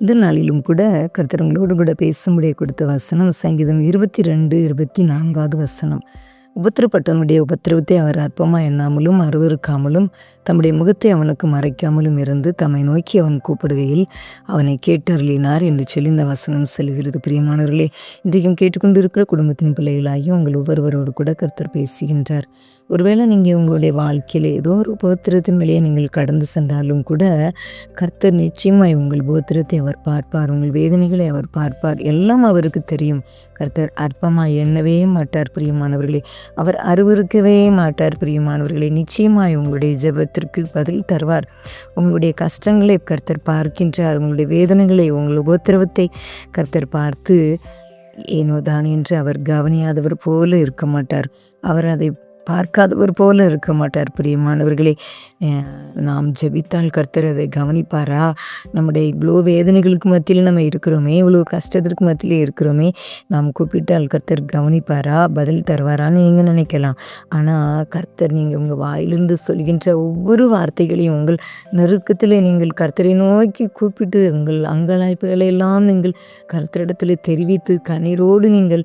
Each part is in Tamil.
இந்த நாளிலும் கூட கர்த்தரங்களோடு கூட பேச முடிய கொடுத்த வசனம் சங்கீதம் இருபத்தி ரெண்டு இருபத்தி நான்காவது வசனம். உபத்திரப்பட்டவனுடைய உபத்திரவத்தை அவர் அற்பமாக எண்ணாமலும் அருவருக்காமலும் தம்முடைய முகத்தை அவனுக்கு மறைக்காமலும் இருந்து தம்மை நோக்கி அவன் கூப்பிடுகையில் அவனை கேட்டருளினார் என்று சொல்லி இந்த வசனம் செல்கிறது பிரியமானவர்களே இன்றைக்கும் கேட்டுக்கொண்டிருக்கிற குடும்பத்தின் பிள்ளைகளாகி உங்கள் ஒவ்வொருவரோடு கூட கர்த்தர் பேசுகின்றார். ஒருவேளை நீங்கள் உங்களுடைய வாழ்க்கையில் ஏதோ ஒரு உபத்திரத்தின் வழியே நீங்கள் கடந்து சென்றாலும் கூட கர்த்தர் நிச்சயமாய் உங்கள் உபத்திரத்தை அவர் பார்ப்பார் உங்கள் வேதனைகளை அவர் பார்ப்பார். எல்லாம் அவருக்கு தெரியும். கர்த்தர் அற்பமாக எண்ணவே மாட்டார். பிரியமானவர்களே அவர் அருவருக்கவே மாட்டார் பிரியமானவர்களே. நிச்சயமாய் உங்களுடைய ஜெபத்திற்கு பதில் தருவார். உங்களுடைய கஷ்டங்களை கர்த்தர் பார்க்கின்றார். உங்களுடைய வேதனைகளை உங்கள் உபத்திரவத்தை கர்த்தர் பார்த்து ஏனோதான் என்று அவர் கவனியாதவர் போல இருக்க மாட்டார். அவர் அதை பார்க்காதவர் போல இருக்க மாட்டார் பிரியமானவர்களே. நாம் ஜெபித்தால் கர்த்தர் அதை கவனிப்பாரா? நம்முடைய இவ்வளோ வேதனைகளுக்கு மத்தியில் நம்ம இருக்கிறோமே இவ்வளோ கஷ்டத்திற்கு மத்தியில் இருக்கிறோமே நாம் கூப்பிட்டால் கர்த்தர் கவனிப்பாரா? பதில் தருவாரான்னு நீங்கள் நினைக்கலாம். ஆனால் கர்த்தர் நீங்கள் உங்கள் வாயிலிருந்து சொல்கின்ற ஒவ்வொரு வார்த்தைகளையும் உங்கள் நெருக்கத்தில் நீங்கள் கர்த்தரை நோக்கி கூப்பிட்டு உங்கள் அங்கலாய்ப்புகளை எல்லாம் நீங்கள் கர்த்தரிடத்தில் தெரிவித்து கண்ணீரோடு நீங்கள்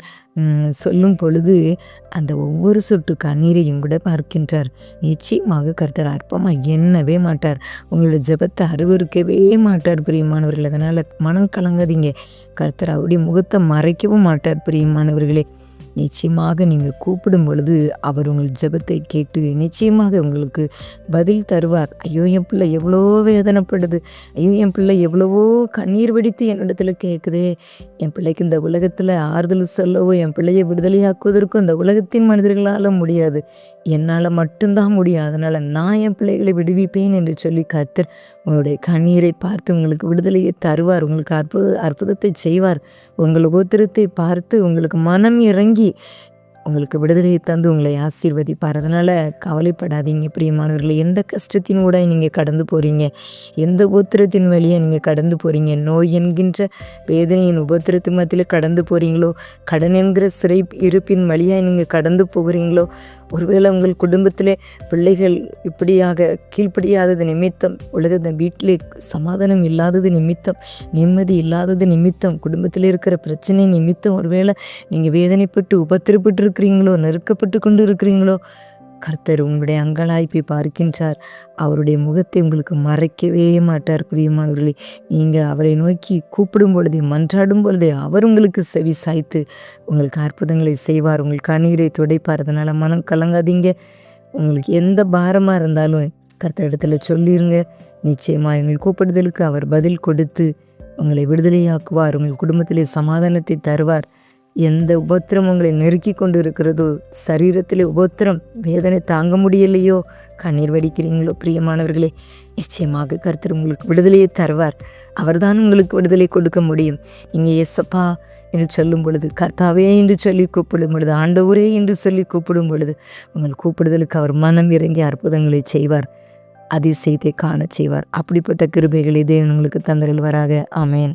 சொல்லும் பொழுது அந்த ஒவ்வொரு சொட்டு கண்ணீரையும் கூட பார்க்கின்றார். நிச்சயமாக கர்த்தர் அற்பமாக எண்ணவே மாட்டார். உங்களோட ஜெபத்தை அருவருக்கவே மாட்டார் பிரியமானவர்கள். அதனால் மனம் கலங்காதீங்க. கர்த்தர் அவருடைய முகத்தை மறைக்கவும் மாட்டார் பிரியமானவர்களே. நிச்சயமாக நீங்கள் கூப்பிடும் பொழுது அவர் உங்கள் ஜெபத்தை கேட்டு நிச்சயமாக உங்களுக்கு பதில் தருவார். ஐயோ என் பிள்ளை எவ்வளோ வேதனைப்படுது. ஐயோ என் பிள்ளை எவ்வளவோ கண்ணீர் வெடித்து என்னிடத்துல கேட்குதே. என் பிள்ளைக்கு இந்த உலகத்தில் ஆறுதல் சொல்லவோ என் பிள்ளையை விடுதலையாக்குவதற்கும் இந்த உலகத்தின் மனிதர்களால் முடியாது. என்னால் மட்டும்தான் முடியும். அதனால் நான் என் பிள்ளைகளை விடுவிப்பேன் என்று சொல்லி கர்த்தர் உங்களுடைய கண்ணீரை பார்த்து உங்களுக்கு விடுதலையை தருவார். உங்களுக்கு அற்புத அற்புதத்தை செய்வார். உங்கள் கோத்திரத்தை பார்த்து உங்களுக்கு மனம் இறங்கி 次 உங்களுக்கு விடுதலையை தந்து உங்களை ஆசீர்வதிப்பார். அதனால் கவலைப்படாதீங்க பிரியமானவர்களே. எந்த கஷ்டத்தின் நீங்கள் கடந்து போகிறீங்க எந்த உபத்திரத்தின் வழியாக நீங்கள் கடந்து போகிறீங்க நோய் என்கின்ற வேதனையின் உபத்திரத்து மத்தியில் கடந்து போகிறீங்களோ கடன் என்கிற சிறை இருப்பின் வழியாக நீங்கள் கடந்து போகிறீங்களோ? ஒருவேளை உங்கள் குடும்பத்தில் பிள்ளைகள் இப்படியாக கீழ்ப்படியாதது நிமித்தம் உலகத்தை வீட்டிலே சமாதானம் இல்லாதது நிமித்தம் நிம்மதி இல்லாதது நிமித்தம் குடும்பத்தில் இருக்கிற பிரச்சனை நிமித்தம் ஒருவேளை நீங்கள் வேதனைப்பட்டு உபத்திரப்பட்டு இருக்கிறீங்களோ நெருக்கப்பட்டு கொண்டு இருக்கிறீங்களோ கர்த்தர் உங்களுடைய அங்கலாய்ப்பை பார்க்கின்றார். அவருடைய முகத்தை உங்களுக்கு மறைக்கவே மாட்டார் பிரியமானவர்களே. நீங்கள் அவரை நோக்கி கூப்பிடும் பொழுதே மன்றாடும் பொழுதே அவர் உங்களுக்கு செவி சாய்த்து உங்களுக்கு அற்புதங்களை செய்வார் உங்கள் கண்ணீரை துடைப்பார். அதனால் மனம் கலங்காதீங்க. உங்களுக்கு எந்த பாரமாக இருந்தாலும் கர்த்தர் இடத்துல சொல்லிடுங்க நிச்சயமாக எங்கள் கூப்பிடுதலுக்கு அவர் பதில் கொடுத்து உங்களை விடுதலையாக்குவார் உங்கள் குடும்பத்திலே சமாதானத்தை தருவார். எந்த உபத்திரம் உங்களை நெருக்கி கொண்டு இருக்கிறதோ சரீரத்தில் உபத்திரம் வேதனை தாங்க முடியலையோ கண்ணீர் வடிக்கிறீங்களோ பிரியமானவர்களே நிச்சயமாக கருத்தர் உங்களுக்கு விடுதலையை தருவார். அவர்தான் உங்களுக்கு விடுதலை கொடுக்க முடியும். நீங்கள் எஸ்ஸப்பா என்று சொல்லும் பொழுது கர்த்தாவே என்று சொல்லி கூப்பிடும் பொழுது ஆண்டவரே என்று சொல்லி கூப்பிடும் பொழுது உங்கள் கூப்பிடுதலுக்கு அவர் மனம் இறங்கி அற்புதங்களை செய்வார். அதிசயத்தை காண செய்வார். அப்படிப்பட்ட கிருபைகளை தேவன் உங்களுக்கு தந்தருள்வராக. ஆமேன்.